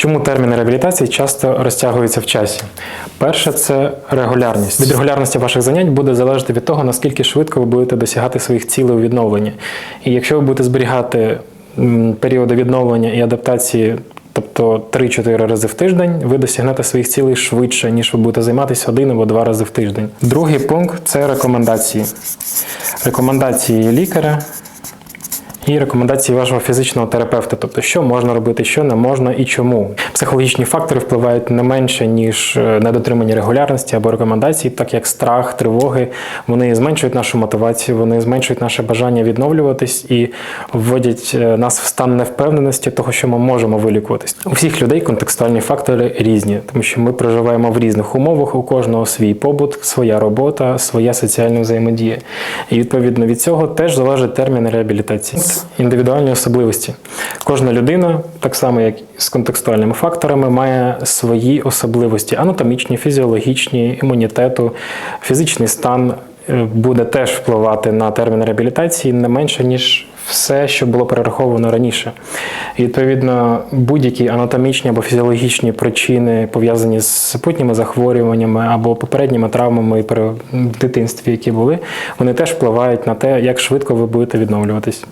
Чому терміни реабілітації часто розтягуються в часі? Перше це регулярність. Від регулярності ваших занять буде залежати від того, наскільки швидко ви будете досягати своїх цілей у відновленні. І якщо ви будете зберігати періоди відновлення і адаптації, тобто 3-4 рази в тиждень, ви досягнете своїх цілей швидше, ніж ви будете займатися один або два рази в тиждень. Другий пункт це рекомендації. Рекомендації лікаря і рекомендації вашого фізичного терапевта, тобто що можна робити, що не можна і чому. Психологічні фактори впливають не менше, ніж е, недотримання регулярності або рекомендацій, так як страх, тривоги, вони зменшують нашу мотивацію, вони зменшують наше бажання відновлюватись і вводять е, нас в стан невпевненості того, що ми можемо вилікуватись. У всіх людей контекстуальні фактори різні, тому що ми проживаємо в різних умовах, у кожного свій побут, своя робота, своя соціальна взаємодія. І відповідно від цього теж залежить термін реабілітації. Індивідуальні особливості. Кожна людина, так само як з контекстуальними факторами, має свої особливості: анатомічні, фізіологічні, імунітету, фізичний стан е, буде теж впливати на термін реабілітації не менше, ніж все, що було перераховано раніше. І, відповідно, будь-які анатомічні або фізіологічні причини, пов'язані з супутніми захворюваннями або попередніми травмами в дитинстві, які були, вони теж впливають на те, як швидко ви будете відновлюватись.